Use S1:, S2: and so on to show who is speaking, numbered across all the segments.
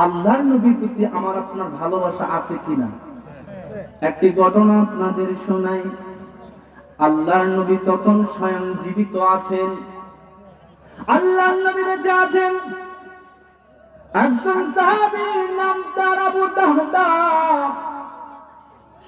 S1: আল্লাহর নবীর প্রতি আমার আপনার ভালোবাসা আছে কিনা? একটি ঘটনা আপনাদের শোনাই। আল্লাহর নবী তখন স্বয়ং জীবিত আছেন। আল্লাহর নবী বেঁচে আছেন। একজন সাহাবীর নাম তার আবু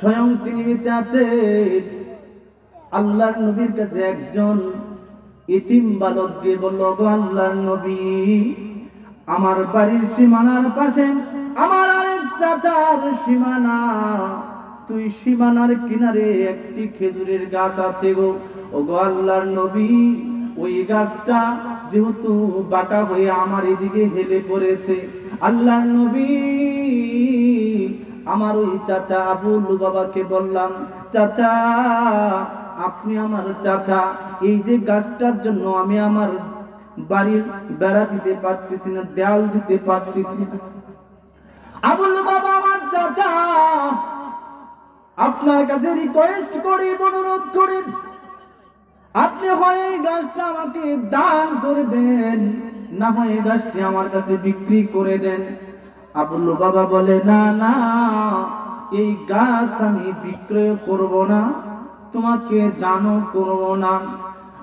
S1: স্বয়ং তিনি বেঁচে আছেন। আল্লাহর নবীর কাছে একজন ইতিম বালক গিয়ে বলল আল্লাহর নবী আমার বাড়ির সীমানার পাশে, আমার আরেক চাচার সীমানা। তুই সীমানার কিনারে একটি খেজুরের গাছ আছে গো। ও গো আল্লাহর নবী, ওই গাছটা যেহেতু বাটা হয়ে আমার এদিকে হেলে পড়েছে, আল্লাহর নবী, আমার ওই চাচা আবুল বাবাকে বললাম, চাচা, আপনি আমার চাচা, এই যে গাছটার জন্য আমি আমার বাড়ির বেড়া দিতে পারতেছি না, দেয়াল দিতে পারতেছি আবুল বাবা, আমার চাচা, আপনার কাছে রিকোয়েস্ট করি, অনুরোধ করি। আপনি হয় এই গাছটা আমাকে দান করে দেন, না হয় এই গাছটি আমার কাছে বিক্রি করে দেন। আবুল্লু বাবা বলে, না না, এই গাছ আমি বিক্রয় করব না, তোমাকে দানও করব না।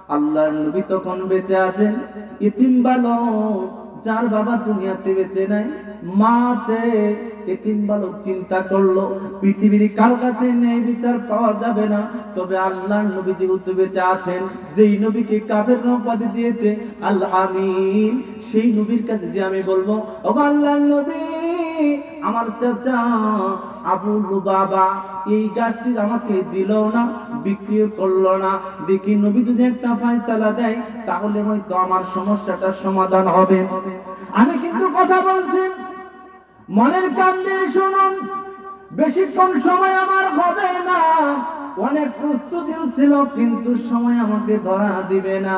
S1: আল্লাহর নবী তখন বেঁচে আছেন ইতিম বালক, যার বাবা দুনিয়াতে বেঁচে নাই, মা চেয়ে এতিম বালক চিন্তা করল, পৃথিবীর কার কাছে নেই বিচার পাওয়া যাবে না। তবে আল্লাহর নবী যেহেতু বেঁচে আছেন, যেই নবীকে কাফের উপাধি দিয়েছে আল্লাহ আমিন, সেই নবীর কাছে যে আমি বলব ও আল্লাহর নবী আমার চাচা আবুল বাবা এই গাছটি আমাকে দিল না বিক্রিও করল না। দেখি নবী যদি একটা ফয়সালা দেয়, তাহলে হয়তো আমার সমস্যাটার সমাধান হবে। আমি কিন্তু কথা বলছি, মনের কান দিয়ে শুনুন, বেশিক্ষণ সময় আমার হবে না। অনেক প্রস্তুতিও ছিল, কিন্তু সময় আমাকে ধরা দিবে না।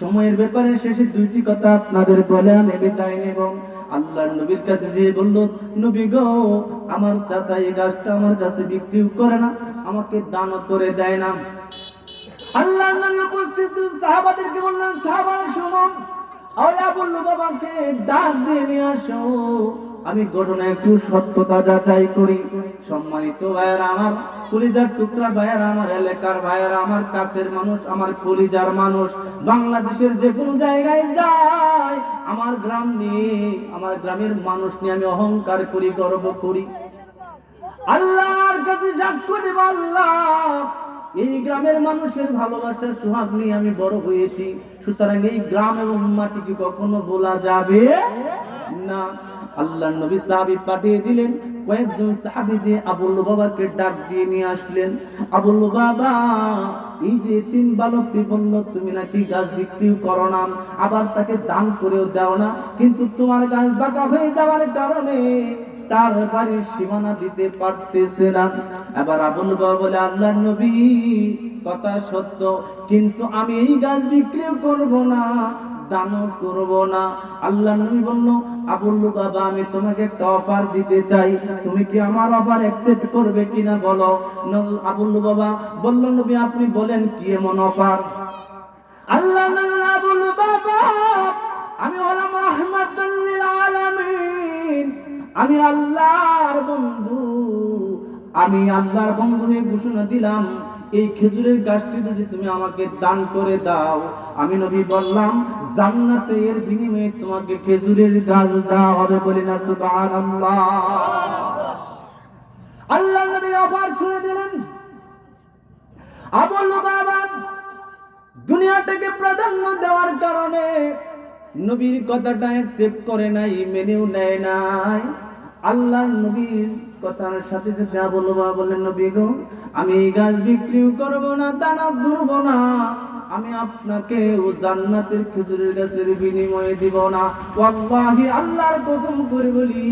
S1: সময়ের ব্যাপারে শেষে দুইটি কথা আপনাদের বলে আমি বিদায় নেব। আল্লাহর নবীর কাছে যেয়ে বলল, নবী গো, আমার চাচা এই গাছটা আমার কাছে বিক্রি করে না, আমাকে দানও করে দেয় না। আল্লাহ নবী উপস্থিত সাহাবাদেরকে বললেন, সাহাবারা শুনুন আওলা বলল বাবাকে ডাক দিয়ে নিয়ে আসো। আমি ঘটনা একটু সত্যতা যাচাই করি। সম্মানিত ভাইয়ের আমার, কলিজার টুকরা ভাইয়ের আমার, এলাকার ভাইয়ের আমার, কাছের মানুষ, আমার কলিজার মানুষ, বাংলাদেশের যে কোনো জায়গায় যায় আমার গ্রাম নিয়ে, আমার গ্রামের মানুষ নিয়ে আমি অহংকার করি, গর্ব করি। আল্লাহর কাছে সাক্ষ্য দেব আল্লাহ, এই গ্রামের মানুষের ভালোবাসার সোহাগ নিয়ে আমি বড় হয়েছি। সুতরাং এই গ্রাম এবং মাটিকে কখনো বলা যাবে না। আল্লাহ নবী সাহাবি পাঠিয়ে দিলেন কয়েকজন সাহাবি যে আবুল বাবাকে ডাক দিয়ে নিয়ে আসলেন। আবুল বাবা এই যে তিন বালকটি বলল, তুমি নাকি গাছ বিক্রি করো না, আবার তাকে দান করেও দাও না, কিন্তু তোমার গাছ বাঁকা হয়ে যাওয়ার কারণে তার বাড়ির সীমানা দিতে পারতেছে না। এবার আবুল বাবা বলে আল্লাহ নবী, কথা সত্য, কিন্তু আমি এই গাছ বিক্রিও করব না, দানও করব না। আল্লাহ নবী বলল আবুল্লু বাবা, আমি তোমাকে একটা অফার দিতে চাই। তুমি কি আমার অফার অ্যাকসেপ্ট করবে কিনা বলো? আবুল্লু বাবা বলল, নবী, আপনি বলেন কি এমন অফার আল্লাহ আবুল্লু বাবা, আমি হলাম রহমাতুল্লিল আলামিন। আমি আল্লাহর বন্ধু। আমি আল্লাহর বন্ধু ঘোষণা দিলাম এই খেজুরের গাছটি যদি তুমি আমাকে দান করে দাও, আমি নবী বললাম, জান্নাতে এর বিনিময়ে তোমাকে খেজুরের গাছ দেওয়া হবে বলে না, সুবহানাল্লাহ। আল্লাহ নবী অফার ছুঁড়ে দিলেন। আবুল বাবা দুনিয়াটাকে প্রাধান্য দেওয়ার কারণে নবীর কথাটা অ্যাকসেপ্ট করে নাই, মেনেও নেয় নাই। আল্লাহ নবীর কথার সাথে বাবা বললেন নবী গো, আমি এই গাছ বিক্রিও করব না, দানা ধরব না। আমি আপনাকে ও জান্নাতের খেজুরের গাছের বিনিময়ে দিব না। ওয়াল্লাহি, আল্লাহর কসম করে বলি,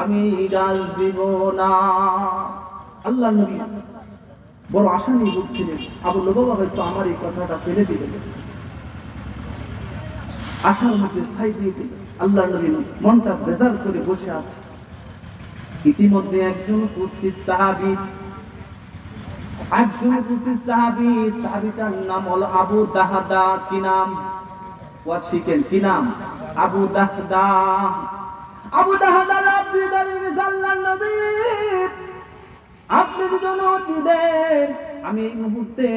S1: আমি এই গাছ দিব না। আল্লাহ নবী বড় আশা নিয়ে বলছিলেন হয়তো আমার এই কথাটা ফেলে দিলেন। আশার মধ্যে ছাই দিয়ে দিল আল্লাহ নবী মনটা বেজার করে বসে আছে। ইতিমধ্যে একজন উপস্থিত সাহাবি একজন উপস্থিত সাহাবি, সাহাবিটার নাম হলো আবু দাহাদা, কি নাম? শিখেন, কি নাম? আবু দাহদা। আবু দাহাদার আপনি দাঁড়িয়ে গেছে নবী। আপনি যদি অনুমতি দেন, আমি এই মুহূর্তে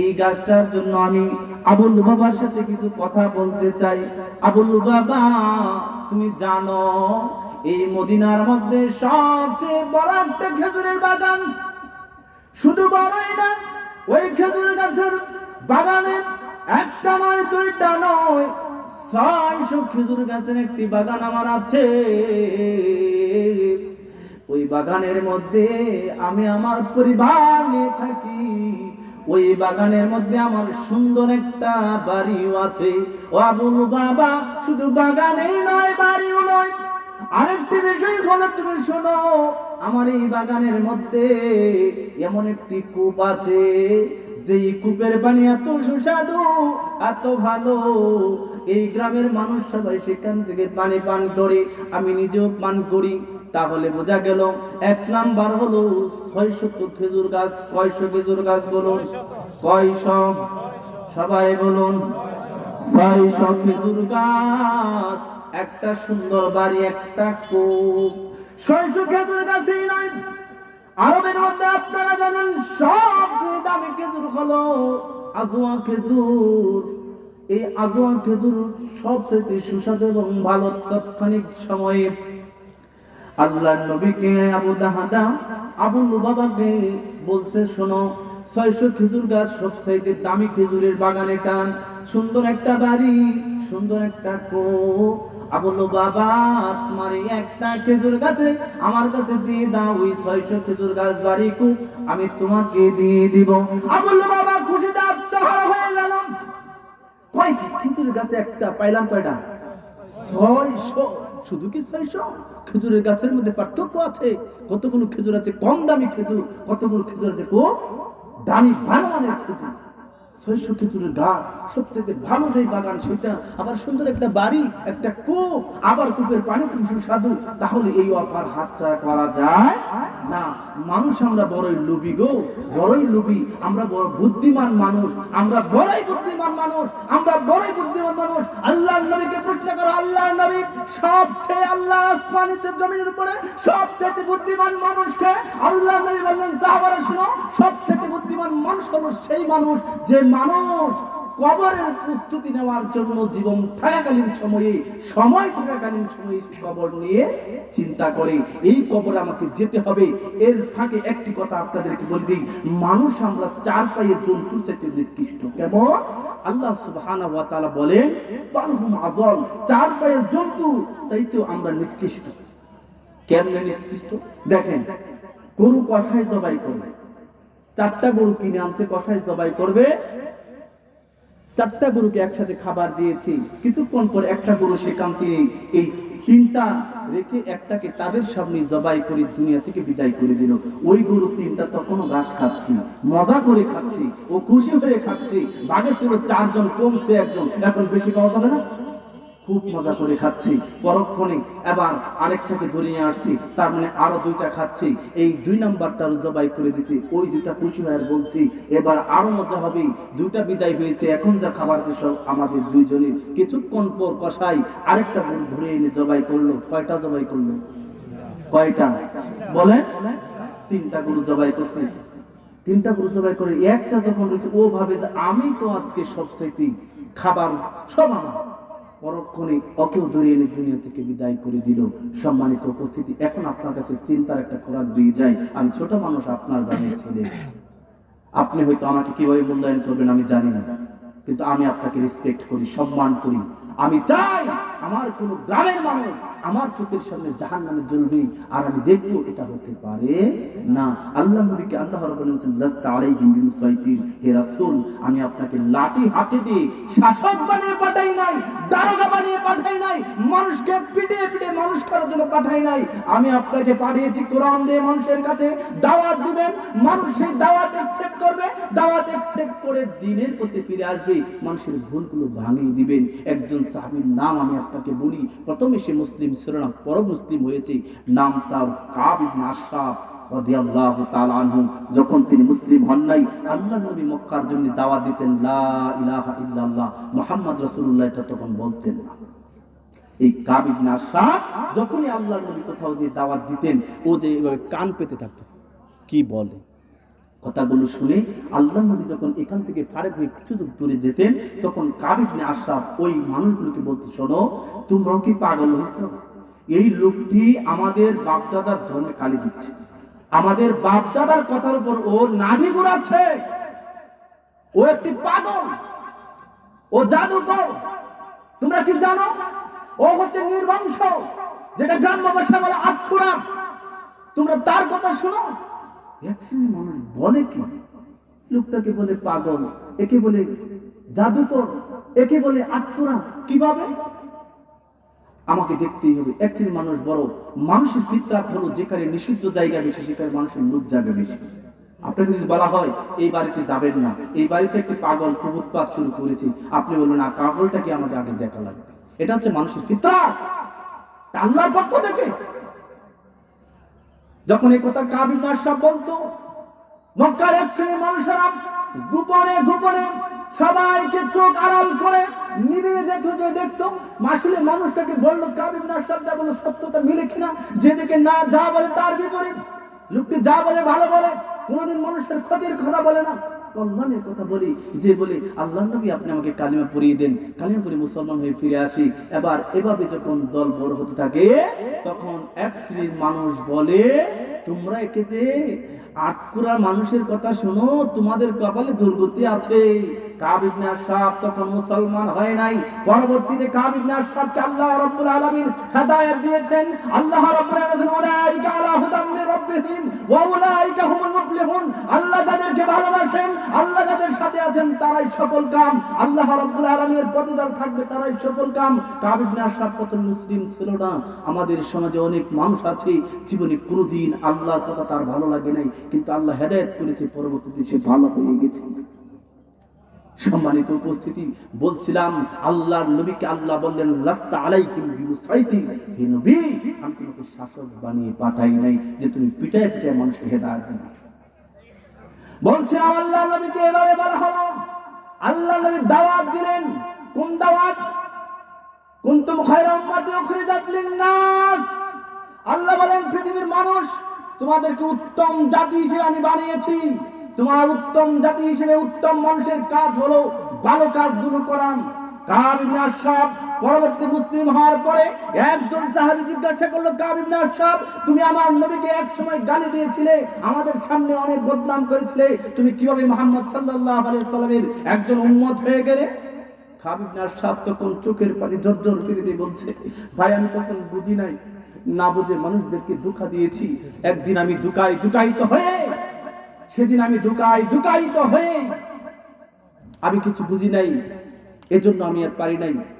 S1: এই গাছটার জন্য আমি আবুল বাবার সাথে কিছু কথা বলতে চাই। আবুল বাবা তুমি জানো এই মদিনার মধ্যে সবচেয়ে বড় একটা খেজুরের বাগান। শুধু বড়ই না, ওই খেজুর গাছের বাগানে একটা নয়, দুইটা নয়, ছয়শো খেজুর গাছের একটি বাগান আমার আছে। ওই বাগানের মধ্যে আমি আমার পরিবার নিয়ে থাকি। ওই বাগানের মধ্যে আমার সুন্দর একটা বাড়িও আছে। ও আবুল বাবা শুধু বাগানেই নয়, বাড়িও নয়। আরেকটি বিষয় হলো তুমি শোনো, আমার এই বাগানের মধ্যে এমন একটি কূপ আছে, যেই কূপের পানি এত সুস্বাদু, এত ভালো। এই গ্রামের মানুষ সবাই সেখান থেকে পানি পান করে, আমি নিজেও পান করি। তাহলে বোঝা গেল, এক নাম্বার হলো ছয়শত খেজুর গাছ। কয়শো খেজুর গাছ বলুন? কয়শ? সবাই বলুন, ছয়শো খেজুর গাছ। একটা সুন্দর বাড়ি, একটা কূপ। ছয়শো খেজুর গাছই নয় আরবের মধ্যে আপনারা জানেন সবচেয়ে দামি খেজুর হলো, আজোয়া খেজুর। এই আজোয়া খেজুর সবচেয়ে সুস্বাদু এবং ভালো তৎক্ষণিক সময়ে। আল্লাহর নবীকে আবু দাহাদা, আবু লুবাবাকে বলছে, শোনো, ছয়শো খেজুর গাছ সবচাইতে দামি খেজুরের বাগানে টান সুন্দর একটা বাড়ি, সুন্দর একটা কো আবু বাবা তোমার একটা খেজুর গাছে, আমার কাছে দিয়ে দাও ওই ছয়শো খেজুর গাছ বাড়ি আমি তোমাকে দিয়ে দিব। আবু বাবা হয়ে খেজুর গাছে একটা পাইলাম কয়টা? ছয়শো। শুধু কি ছয়শো? খেজুরের গাছের মধ্যে পার্থক্য আছে? কতগুলো খেজুর আছে? কম দামি খেজুর, কতগুলো খেজুর আছে? খুব দামি ভালো মানের খেজুর। খেজুরের গাছ সবচেয়ে ভালো যে বাগান সেটা, আবার সুন্দর একটা বাড়ি, একটা কূপ, আবার কূপের পানি তাহলে এই অফার করা যায় না। মানুষ আমরা বড়ই লোভী গো, বড়ই লোভী। আমরা বড় বুদ্ধিমান মানুষ, আমরা বড়ই বুদ্ধিমান মানুষ, আমরা বড়ই বুদ্ধিমান মানুষ। নবীকে প্রশ্ন করো নবী সবচেয়ে আল্লাহ জমিনের উপরে সবচেয়ে বুদ্ধিমান মানুষকে আল্লাহর নবী বললেন শুনো সবচেয়ে বুদ্ধিমান মানুষ হলো সেই মানুষ যে মানুষ কবরের প্রস্তুতি নেওয়ার জন্য জীবন থাকাকালীন সময়ে, সময় থাকাকালীন সময়ে কবর নিয়ে চিন্তা করে। এই কবরে আমাকে যেতে হবে। এর ফাঁকে একটি কথা আপনাদেরকে বলে দিই। মানুষ আমরা চার পায়ে জন্তুর চাইতে নিকৃষ্ট। কেমন? আল্লাহ তাআলা বলেন, বালহুম আদল চার পায়ের জন্তু চাইতেও আমরা নিকৃষ্ট। কেমনে নিকৃষ্ট? দেখেন, গরু কষাই জবাই করবে চারটা গরু কিনে আনছে কষাই জবাই করবে। চারটা গরুকে একসাথে খাবার দিয়েছি। কিছুক্ষণ পর একটা গরু সেখান থেকে এই তিনটা রেখে একটাকে তাদের সামনে জবাই করে দুনিয়া থেকে বিদায় করে দিল। ওই গরু তিনটা তখনও ঘাস খাচ্ছি। মজা করে খাচ্ছি। ও খুশি হয়ে খাচ্ছি। বাঘে ছিল চারজন কমছে একজন। এখন বেশি পাওয়া যাবে না? খুব মজা করে খাচ্ছি। পরক্ষণে এবার আরেকটাকে ধরিয়ে আসছি তার মানে আরও দুইটা খাচ্ছি। এই দুই নাম্বারটা জবাই করে দিছি, ওই দুইটা খুশি হয়ে বলছি, এবার আরও মজা হবে। দুইটা বিদায় হয়েছে, এখন যা খাবার যে সব আমাদের দুইজনে কিছুক্ষণ পর কষাই আরেকটা ধরে এনে জবাই করল। কয়টা জবাই করল? কয়টা? বলে তিনটা গরু জবাই করছে। তিনটা গরু জবাই করে, একটা যখন রয়েছে, ও ভাবে যে আমি তো আজকে সবচাইতে খাবার সব আমার। পরক্ষণে অকেও ধরিয়ে এনে দুনিয়া থেকে বিদায় করে দিল। সম্মানিত উপস্থিতি, এখন আপনার কাছে চিন্তার একটা খোরাক দিয়ে যায় আমি ছোট মানুষ, আপনার গ্রামের ছেলে। আপনি হয়তো আমাকে কীভাবে মূল্যায়ন করবেন আমি জানি না। কিন্তু আমি আপনাকে রেসপেক্ট করি, সম্মান করি। আমি চাই আমার কোন গ্রামের মানুষ আমার চোখের সামনে জাহান নামে জ্বলবে আর আমি দেখব এটা হতে পারে না। আল্লাহ নবীকে আল্লাহ রাব্বুল বলেছেন, লাস্তা আলাইহিম বিমুসাইতির, হে রাসূল, আমি আপনাকে লাঠি হাতে দিয়ে শাসক বানিয়ে পাঠাই নাই, দারোগা বানিয়ে পাঠাই নাই, মানুষকে পিটিয়ে পিটিয়ে মানুষ করার জন্য পাঠাই নাই। আমি আপনাকে পাঠিয়েছি কোরআন দিয়ে মানুষের কাছে দাওয়াত দিবেন, মানুষ সেই দাওয়াত একসেপ্ট করবে, দাওয়াত একসেপ্ট করে দিনের প্রতি ফিরে আসবে, মানুষের ভুলগুলো ভাঙিয়ে দিবেন। একজন সাহাবীর নাম আমি আপনাকে বলি, প্রথমে সে মুসলিম ছিল না, পর মুসলিম হয়েছে। নাম তার কাব ইবনে যখন তিনি মুসলিম হন নাই আল্লাহ নবী মক্কার জন্য দাওয়াত দিতেন, লা ইলাহা ইল্লাল্লাহ, মুহাম্মদ এটা তখন বলতেন না। এই কাব ইবনে আশরাফ যখনই আল্লাহর নবী কোথাও যে দাওয়াত দিতেন, ও যে এভাবে কান পেতে থাকতো, কি বলে? কথাগুলো শুনে আল্লাহ নবী যখন এখান থেকে ফারেক হয়ে কিছু দূর দূরে যেতেন, তখন কাবিবনে আশরাফ ওই মানুষগুলোকে বলতে, শোনো, তোমরাও কি পাগল হয়েছ? এই লোকটি আমাদের বাপদাদার ধর্মে কালি দিচ্ছে। আমাদের বাপদাদার কথার উপর ও নাভি ঘুরাচ্ছে। ও একটি পাগল। ও জাদুকর। তোমরা কি জানো? ও হচ্ছে নির্বংশ যেটা গ্রাম্য ভাষা বলে আটখুরা তোমরা তার কথা শোনো। এক মানুষ বলে কি? লোকটাকে বলে পাগল, একে বলে জাদুকর একে বলে আটকুরা। কীভাবে? আমাকে দেখতেই হবে। এক শ্রেণির মানুষ বড়। মানুষের ফিতরাত হলো যেখানে নিষিদ্ধ জায়গা বেশি সেখানে মানুষের লোক যাবে বেশি। আপনাকে যদি বলা হয়, এই বাড়িতে যাবেন না। এই বাড়িতে একটি পাগল খুব উৎপাত শুরু করেছি। আপনি বলবেন, না, পাগলটাকে আমাকে আগে দেখা লাগবে। এটা হচ্ছে মানুষের ফিতরাত। আল্লাহর পক্ষ থেকে যখন এই কথা কাবিল নাসাব বলতো, মক্কার এক শ্রেণির মানুষেরা গোপনে গোপনে সবাইকে চোখ আড়াল করে নিবে যেত, যে দেখতো মাসুলে মানুষটাকে বলল কাবিল নাসাবটা বলল সত্যতা মিলে কিনা? যেদিকে না যা বলে তার বিপরীত। লোকটি যা বলে ভালো বলে, কোনোদিন মানুষের ক্ষতির কথা বলে না। কল্যাণের কথা বলি, যে বলি আল্লাহ নবী আপনি আমাকে কালিমা পড়িয়ে দেন, কালিমা পড়ি মুসলমান হয়ে ফিরে আসি। এবার এভাবে যখন দল বড় হতে থাকে, তখন এক শ্রেণির মানুষ বলে তোমরা একে যে আটকুরা মানুষের কথা শোনো, তোমাদের কপালে দুর্গতি আছে। আল্লাহ আল্লাহ আল্লাহ আল্লাহ যাদের সাথে আছেন, তারাই সফল কাম। আল্লাহ রাব্বুল আলামিনের পথে যারা থাকবে, তারাই সফল কাম। কাব ইবনে আশরাফ কত মুসলিম ছিল না। আমাদের সমাজে অনেক মানুষ আছে, জীবনে কোনোদিন আল্লাহর কথা তার ভালো লাগে নাই, কিন্তু আল্লাহ হেদায়েত করেছে, পরবর্তীতে সে ভালো হয়ে গেছে। সম্মানিত উপস্থিতি, বলছিলাম, আল্লাহর নবীকে আল্লাহ বললেন হে নবী, আমি তোমাকে শাসক বানিয়ে পাঠাই নাই যে তুমি পিটায় পিটায় মানুষকে বলছিলাম, আল্লাহ নবীকে এবারে বলা হলো, আল্লাহ নবী দাওয়াত দিলেন। কোন দাওয়াত? লিন-নাস। আল্লাহ বলেন, পৃথিবীর মানুষ তোমাদেরকে উত্তম জাতি হিসেবে আমি বানিয়েছি। তোমার উত্তম জাতি হিসেবে উত্তম মানুষের কাজ হলো ভালো কাজগুলো করান কাব আশরাফ পরবর্তী মুসলিম হওয়ার পরে একজন সাহাবী জিজ্ঞাসা করল, কাব আশরাফ, তুমি আমার নবীকে এক সময় গালি দিয়েছিলে, আমাদের সামনে অনেক বদনাম করেছিলে। তুমি কীভাবে মুহাম্মদ সাল্লাল্লাহু আলাইহি সাল্লামের একজন উম্মত হয়ে গেলে? খাবিব না তখন চোখের পানি জর্জর ফিরে দিয়ে বলছে, ভাই, আমি তখন বুঝি নাই। না বুঝে মানুষদেরকে দুঃখা দিয়েছি। একদিন আমি দুকাই দুকায়িত হয়ে, সেদিন আমি দুকাই দুকায়িত হয়ে, আমি কিছু বুঝি নাই, এজন্য আমি আর পারি নাই।